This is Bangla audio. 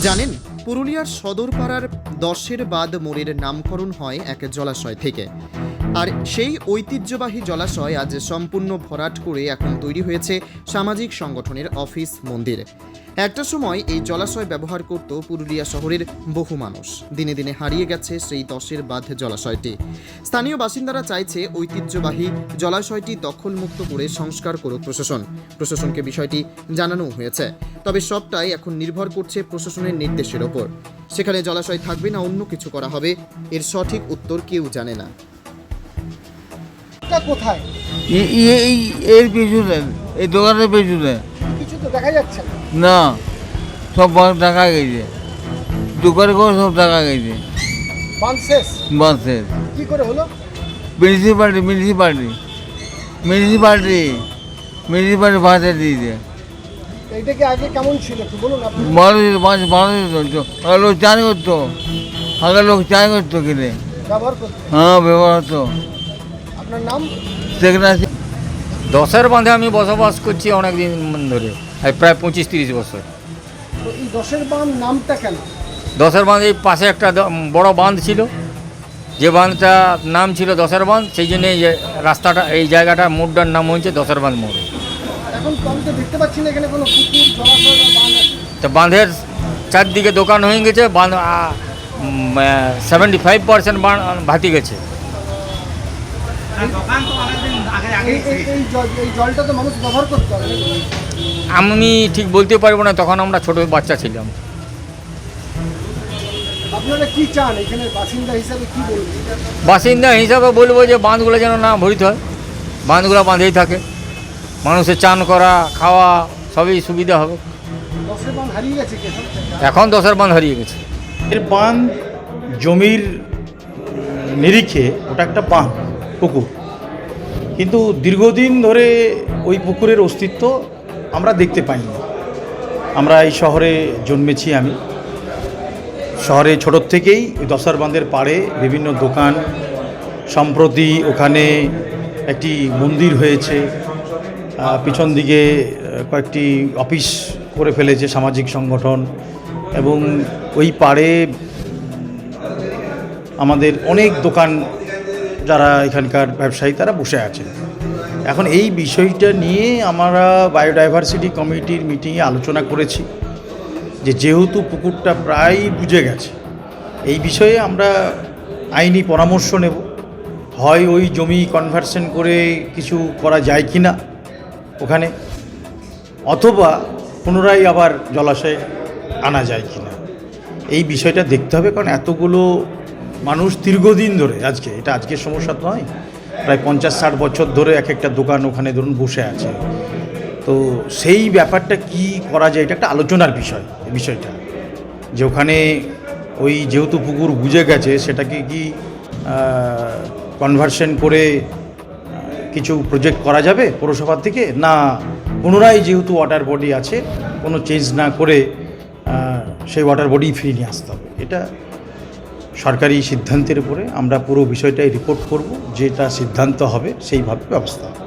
জানেন, পুরুলিয়ার সদরপাড়ার দশের বাদ মোড়ের নামকরণ হয় এক জলাশয় থেকে। আর সেই ঐতিহ্যবাহী জলাশয় আজ সম্পূর্ণ ভরাট করে এখন তৈরি হয়েছে সামাজিক সংগঠনের অফিস মন্দির। একটা সময় এই জলাশয় ব্যবহার করত পুরুলিয়া শহরের বহু মানুষ। দিনে দিনে হারিয়ে গেছে সেই দশের বাঁধ জলাশয়টি। স্থানীয় বাসিন্দারা চাইছে ঐতিহ্যবাহী জলাশয়টি দখলমুক্ত করে সংস্কার করুক প্রশাসন। প্রশাসনকে বিষয়টি জানানো হয়েছে। তবে সবটাই এখন নির্ভর করছে প্রশাসনের নির্দেশের ওপর। সেখানে জলাশয় থাকবে না অন্য কিছু করা হবে। এর সঠিক উত্তর কেউ জানে না। এটা কোথায়? এ- এ- এই এর পিছনে এই দোকানের পিছনে। কিছু তো দেখা যাচ্ছে না। সব গেছে। দোকান করে সব গেছে। কি করে হলো? মিউনিসিপালিটি মিউনিসিপালিটি মিউনিসিপালিটি মিউনিসিপালিটি ভাষা দিয়েছে। কি আগে কেমন ছিল একটু বলুন আপনি। মানুষ মাছ মানুষ চলতো আগে লোক চান করতো আগে লোক চান করতো কিনে। ব্যবহার করতে। হ্যাঁ ব্যবহার হতো। আপনার নাম? সেখানে দশের বাঁধে আমি বসবাস করছি অনেক দিন ধরে প্রায় পঁচিশ তিরিশ বছর। তো এই দশের বাঁধ নামটা কেন? দশের বাঁধ এই পাশে একটা দ- বড় বাঁধ ছিল। যে বাঁধটা নাম ছিল দশের বাঁধ সেই জন্য এই যে রাস্তাটা এই জায়গাটা মোড়টার নাম হয়েছে দশের বাঁধ মোড়। এখন তো আমি তো দেখতে পাচ্ছি না এখানে কোনো পুকুর জলাশয় বা বাঁধ আছে। তো বাঁধের চারদিকে দোকান হয়ে গেছে বাঁধ সেভেন্টি ফাইভ পার্সেন্ট ভাতি গেছে। এই এই- এই জল- এই জলটা তো মানুষ ব্যবহার করতে হবে আমি ঠিক বলতে পারব না তখন আমরা ছোট বাচ্চা ছিলাম। বাসিন্দা হিসাবে বলব যে বাঁধগুলো যেন না ভরিত হয়। বাঁধগুলো বাঁধেই থাকে। মানুষের চান করা খাওয়া সবই সুবিধা হবে। দশের বাঁধ হারিয়ে গেছে কে এখন? দশের বাঁধ হারিয়ে গেছে। এর বাঁধ জমির নিরিখে ওটা একটা বাঁধ পুকুর। কিন্তু দীর্ঘদিন ধরে ওই পুকুরের অস্তিত্ব আমরা দেখতে পাইনি। আমরা এই শহরে জন্মেছি আমি। শহরে ছোটোর থেকেই ওই দশার বাঁধের পাড়ে বিভিন্ন দোকান সম্প্রতি ওখানে একটি মন্দির হয়েছে। পিছন দিকে কয়েকটি অফিস করে ফেলেছে সামাজিক সংগঠন এবং ওই পাড়ে আমাদের অনেক দোকান যারা এখানকার ব্যবসায়ী, তারা বসে আছেন এখন এই বিষয়টা নিয়ে আমরা বায়োডাইভার্সিটি কমিটির মিটিংয়ে আলোচনা করেছি যে যেহেতু পুকুরটা প্রায় বুঝে গেছে, এই বিষয়ে আমরা আইনি পরামর্শ নেব। হয় ওই জমি কনভার্সন করে কিছু করা যায় কি না ওখানে, অথবা পুনরায় আবার জলাশয়ে আনা যায় কি না এই বিষয়টা দেখতে হবে, কারণ এতগুলো মানুষ দীর্ঘদিন ধরে আজকে, এটা আজকের সমস্যা নয়, প্রায় পঞ্চাশ ষাট বছর ধরে এক একটা দোকান ওখানে ধরুন বসে আছে। তো সেই ব্যাপারটা কি করা যায়, এটা একটা আলোচনার বিষয় বিষয়টা। যে ওখানে ওই যেহেতু পুকুর বুঝে গেছে, সেটাকে কি কনভার্সন করে কিছু প্রজেক্ট করা যাবে পৌরসভার থেকে না, পুনরায় যেহেতু ওয়াটার বডি আছে, কোনো চেঞ্জ না করে সেই ওয়াটার বডি ফিরিয়ে নিয়ে আসতে হবে। এটা সরকারি সিদ্ধান্তের উপরে আমরা পুরো বিষয়টাই রিপোর্ট করব, যেটা সিদ্ধান্ত হবে, সেইভাবে ব্যবস্থা হবে।